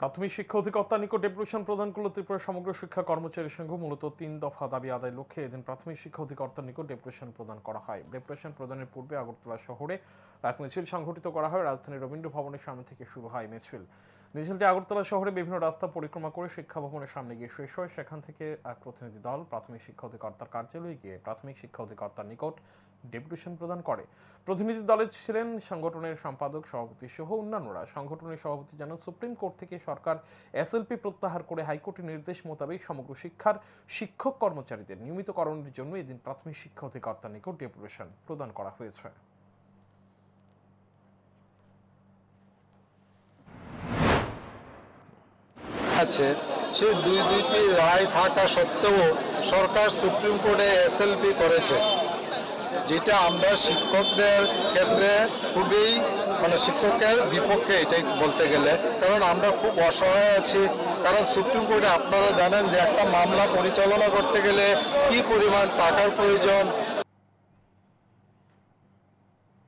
প্রাথমিক শিক্ষা অধিকর্তার নিকট ডেপুটেশন প্রদান করল ত্রিপুরা সমগ্র শিক্ষা কর্মচারী সংঘ, মূলত তিন দফা দাবি আদায় লক্ষ্যে এদিন প্রাথমিক শিক্ষা অধিকর্তার নিকট ডেপুটেশন প্রদান করা হয়। ডেপুটেশন প্রদানের পূর্বে আগরতলা শহরে এক মিছিল সংঘটিত করা হয়। রাজধানীর রবীন্দ্র ভবনের সামনে থেকে শুরু হয় মিছিল। মিছিলটি আগরতলা শহরে বিভিন্ন রাস্তা পরিক্রমা করে শিক্ষা ভবনের সামনে গিয়ে শেষ হয়। সেখান থেকে এক প্রতিনিধি দল প্রাথমিক শিক্ষা অধিকর্তার কার্যালয়ে গিয়ে প্রাথমিক শিক্ষা অধিকর্তার নিকট ডেপুটেশন প্রদান করে। প্রতিনিধি দলে ছিলেন সংগঠনের সম্পাদক, সভাপতি সহ অন্যান্যরা। সংগঠনের সভাপতি জানান, সুপ্রিম কোর্ট থেকে সরকার এসএলপি প্রত্যাহার করে হাইকোর্টের নির্দেশ মোতাবেক সমগ্র শিক্ষার শিক্ষক কর্মচারীদের নিয়মিতকরণের জন্য এদিন প্রাথমিক শিক্ষা অধিকর্তার নিকট ডেপুটেশন প্রদান করা হয়েছে। আছে সেই দুই দুইটি রায় থাকা সত্ত্বেও সরকার সুপ্রিম কোর্টে এসএলপি করেছে। যেটা আমরা শিক্ষকদের ক্ষেত্রে খুবই মানে শিক্ষকের বিপক্ষে এটাই বলতে গেলে। কারণ আমরা খুব অসহায় আছি। কারণ সুপ্রিম কোর্টে আপনারা জানেন যে একটা মামলা পরিচালনা করতে গেলে কি পরিমাণ টাকার প্রয়োজন